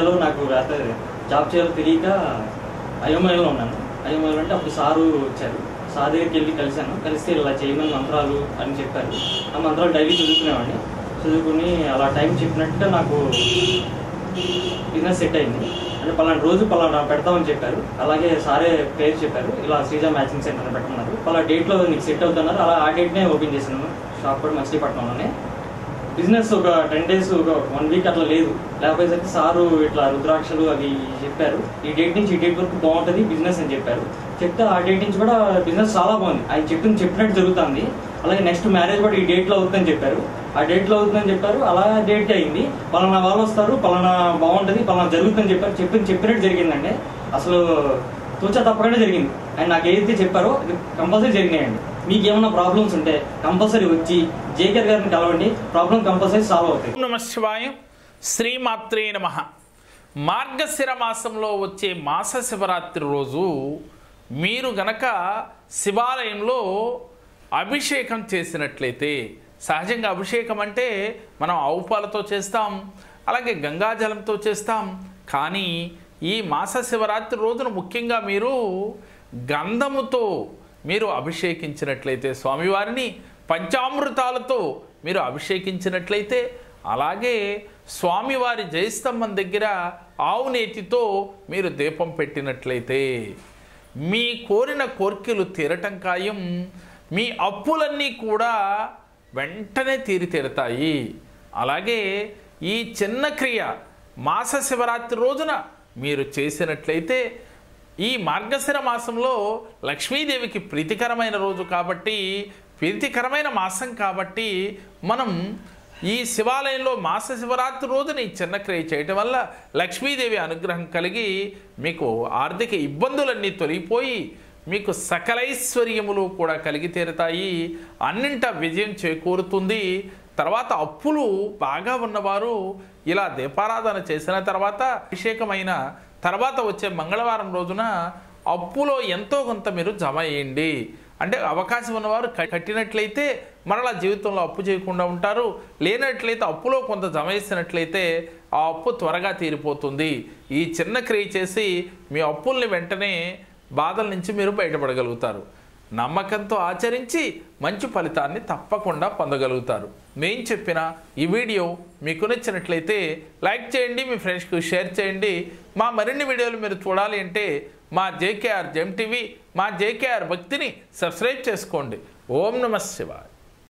లో నాకు అదే జాబ్ చేయాలో తెలియక అయోమయంలో ఉన్నాను. అయోమయంలో అంటే అప్పుడు సారు వచ్చారు. సార్ దగ్గరికి వెళ్ళి కలిశాను. కలిస్తే ఇలా చేయమని మంత్రాలు అని చెప్పారు. ఆ మంత్రాలు డైలీ చదువుకునేవాడిని. చదువుకుని అలా టైం చెప్పినట్టుగా నాకు బిజినెస్ సెట్ అయింది. అంటే పలానా రోజు పలానా పెడతామని చెప్పారు. అలాగే సారే పేరు చెప్పారు. ఇలా శ్రీజ మ్యాచింగ్ సెంటర్ పెట్టమన్నారు. పలా డేట్లో నీకు సెట్ అవుతున్నారు. అలా ఆ డేట్నే ఓపెన్ చేశాను. షాప్ కూడా మచిలీపట్నంలోనే బిజినెస్ ఒక టెన్ డేస్ ఒక వన్ వీక్ అట్లా లేదు. లేకపోతే సారు ఇట్లా రుద్రాక్షలు అవి చెప్పారు. ఈ డేట్ నుంచి ఈ డేట్ వరకు బాగుంటుంది బిజినెస్ అని చెప్పారు. చెప్తే ఆ డేట్ నుంచి కూడా బిజినెస్ చాలా బాగుంది. ఆయన చెప్పింది చెప్పినట్టు జరుగుతుంది. అలాగే నెక్స్ట్ మ్యారేజ్ కూడా ఈ డేట్లో అవుతుందని చెప్పారు. ఆ డేట్లో అవుతుందని చెప్పారు. అలా డేట్ అయింది. పలానా వాళ్ళు వస్తారు పలానా బాగుంటుంది పలానా జరుగుతుందని చెప్పారు. చెప్పింది చెప్పినట్టు జరిగిందండి. అసలు తూచా తప్పకుండా జరిగింది. అండ్ నాకు ఏదైతే చెప్పారో కంపల్సరీ జరిగినాయండి. మీకు ఏమైనా ప్రాబ్లమ్స్ ఉంటే కంపల్సరీ వచ్చి జేకేర్ గారిని కలవండి. ప్రాబ్లం కంపల్సరీ సాల్వ్ అవుతాయి. నమ శివాయ. శ్రీమాత్రే నమ. మార్గశిర మాసంలో వచ్చే మాస శివరాత్రి రోజు మీరు గనక శివాలయంలో అభిషేకం చేసినట్లయితే సహజంగా అభిషేకం అంటే మనం ఆవు పాలతో చేస్తాం అలాగే గంగాజలంతో చేస్తాం. కానీ ఈ మాస శివరాత్రి రోజున ముఖ్యంగా మీరు గంధముతో మీరు అభిషేకించినట్లయితే స్వామివారిని పంచామృతాలతో మీరు అభిషేకించినట్లయితే అలాగే స్వామివారి జయస్తంభం దగ్గర ఆవు నేతితో మీరు దీపం పెట్టినట్లయితే మీ కోరిన కోర్కెలు తీరటం ఖాయం మీ అప్పులన్నీ కూడా వెంటనే తీరితీరతాయి అలాగే ఈ చిన్న క్రియ మాస శివరాత్రి రోజున మీరు చేసినట్లయితే ఈ మార్గశిర మాసంలో లక్ష్మీదేవికి ప్రీతికరమైన రోజు కాబట్టి ప్రీతికరమైన మాసం కాబట్టి మనం ఈ శివాలయంలో మాస శివరాత్రి రోజున ఈ చిన్న క్రియ చేయటం వల్ల లక్ష్మీదేవి అనుగ్రహం కలిగి మీకు ఆర్థిక ఇబ్బందులన్నీ తొలగిపోయి మీకు సకలైశ్వర్యములు కూడా కలిగి తీరుతాయి. అన్నింట విజయం చేకూరుతుంది. తర్వాత అప్పులు బాగా ఉన్నవారు ఇలా దీపారాధన చేసిన తర్వాత అభిషేకమైన తర్వాత వచ్చే మంగళవారం రోజున అప్పులో ఎంతో కొంత మీరు జమ చేయండి. అంటే అవకాశం ఉన్నవారు కట్టినట్లయితే మరలా జీవితంలో అప్పు చేయకుండా ఉంటారు. లేనట్లయితే అప్పులో కొంత జమ చేసినట్లయితే ఆ అప్పు త్వరగా తీరిపోతుంది. ఈ చిన్న క్రియ చేసి మీ అప్పుల్ని వెంటనే బాధల నుంచి మీరు బయటపడగలుగుతారు. నమ్మకంతో ఆచరించి మంచి ఫలితాన్ని తప్పకుండా పొందగలుగుతారు. మేం చెప్పిన ఈ వీడియో మీకు నచ్చినట్లయితే లైక్ చేయండి మీ ఫ్రెండ్స్కి షేర్ చేయండి. మా మరిన్ని వీడియోలు మీరు చూడాలి అంటే మా జేకేఆర్ జెమ్ టీవీ మా జేకేఆర్ భక్తిని సబ్స్క్రైబ్ చేసుకోండి. ఓం నమ శివాయ్.